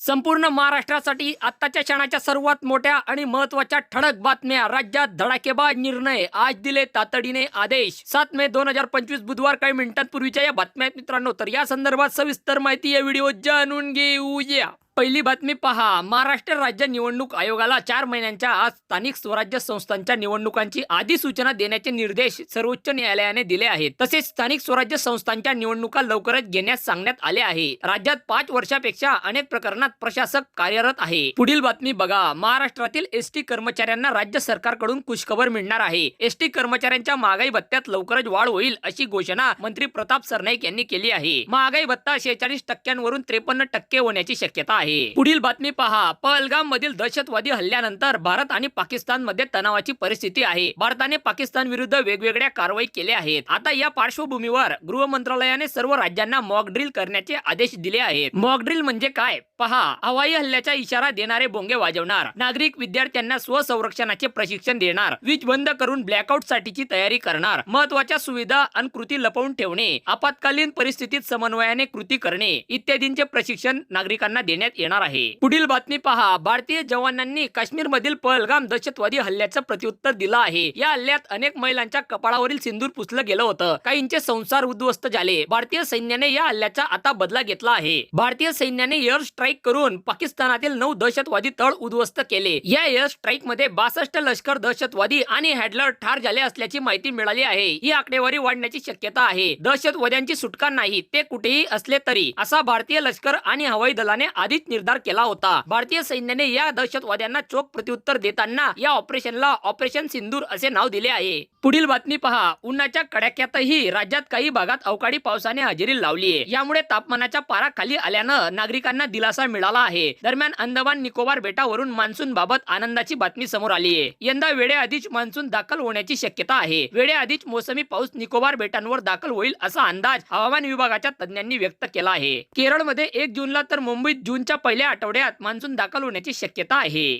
संपूर्ण महाराष्ट्रासाठी आत्ताच्या क्षणाच्या सर्वात मोठ्या आणि महत्त्वाच्या ठळक बातम्या. राज्यात धडाकेबाज निर्णय. आज दिले तातडीने आदेश. सात मे दोन हजार पंचवीस बुधवार काही मिनिटांपूर्वीच्या या बातम्या मित्रांनो तर या संदर्भात सविस्तर माहिती या व्हिडिओ जाणून घेऊया. पहिली बातमी पहा. महाराष्ट्र राज्य निवडणूक आयोगाला चार महिन्यांच्या आज स्थानिक स्वराज्य संस्थांच्या निवडणुकांची अधिसूचना देण्याचे निर्देश सर्वोच्च न्यायालयाने दिले आहेत. तसेच स्थानिक स्वराज्य संस्थांच्या निवडणुका लवकरच घेण्यास सांगण्यात आले आहे. राज्यात पाच वर्षापेक्षा अनेक प्रकरणात प्रशासक कार्यरत आहे. पुढील बातमी बघा. महाराष्ट्रातील एसटी कर्मचाऱ्यांना राज्य सरकारकडून खुशखबर मिळणार आहे. एसटी कर्मचाऱ्यांच्या महागाई भत्त्यात लवकरच वाढ होईल अशी घोषणा मंत्री प्रताप सरनाईक यांनी केली आहे. महागाई भत्ता शेहेचाळीस टक्क्यांवरून त्रेपन्न टक्के होण्याची शक्यता आहे. पुढील बातमी पहा. पहलगाम मधील दहशतवादी हल्ल्यानंतर भारत आणि पाकिस्तानमध्ये तणावाची परिस्थिती आहे. भारताने पाकिस्तान विरुद्ध वेगवेगळ्या कारवाई केल्या आहेत. आता या पार्श्वभूमीवर गृह मंत्रालयाने सर्व राज्यांना मॉक ड्रिल करण्याचे आदेश दिले आहेत. मॉक ड्रिल म्हणजे काय? पहा हवाई हल्ल्याचा इशारा देणारे बोंगे वाजवणार. नागरिक विद्यार्थ्यांना स्वसंरक्षणाचे प्रशिक्षण देणार. वीज बंद करून ब्लॅकआउट साठीची तयारी करणार. महत्त्वाच्या सुविधा आणि कृती लपवून ठेवणे. आपत्कालीन परिस्थितीत समन्वयाने कृती करणे. इत्यादींचे प्रशिक्षण नागरिकांना देण्यात येणार आहे. पुढील बातमी पहा. भारतीय जवानांनी काश्मीर मधील पहलगाम दहशतवादी हल्ल्याचं प्रत्युत्तर दिलं आहे. या हल्ल्यात अनेक महिलांच्या कपाळावरील सिंदूर पुसलं गेलं होतं. काहींचे संसार उद्ध्वस्त झाले. भारतीय सैन्याने या हल्ल्याचा आता बदला घेतला आहे. भारतीय सैन्याने एअर स्ट्राईक करून पाकिस्तानातील नऊ दहशतवादी तळ उद्ध्वस्त केले. या एअर स्ट्राईकमध्ये बासष्ट लष्कर दहशतवादी आणि हॅडलर ठार झाले असल्याची माहिती मिळाली आहे. ही आकडेवारी वाढण्याची शक्यता आहे. दहशतवाद्यांची सुटका नाही ते कुठेही असले तरी असा भारतीय लष्कर आणि हवाई दलाने आधीच निर्धार केला होता. भारतीय सैन्याने या दहशतवाद्यांना चोख प्रत्युत्तर देताना या ऑपरेशनला ऑपरेशन सिंदूर असे नाव दिले आहे. पुढील बातमी पहा. उन्हाच्या कडाक्यातही राज्यात काही भागात अवकाळी पावसाने हजेरी लावली आहे यामुळे तापमानाच्या पारा खाली आल्यानं नागरिकांना दिलासा मिळाला आहे. दरम्यान अंदमान निकोबार बेटावरून मान्सून बाबत आनंदाची बातमी समोर आली आहे. यंदा वेळेआधीच मान्सून दाखल होण्याची शक्यता आहे. वेळेआधीच मोसमी पाऊस निकोबार बेटांवर दाखल होईल असा अंदाज हवामान विभागाच्या तज्ञांनी व्यक्त केला आहे. केरळमध्ये एक जूनला तर मुंबईत जूनच्या पहिल्या आठवड्यात मान्सून दाखल होण्याची शक्यता आहे.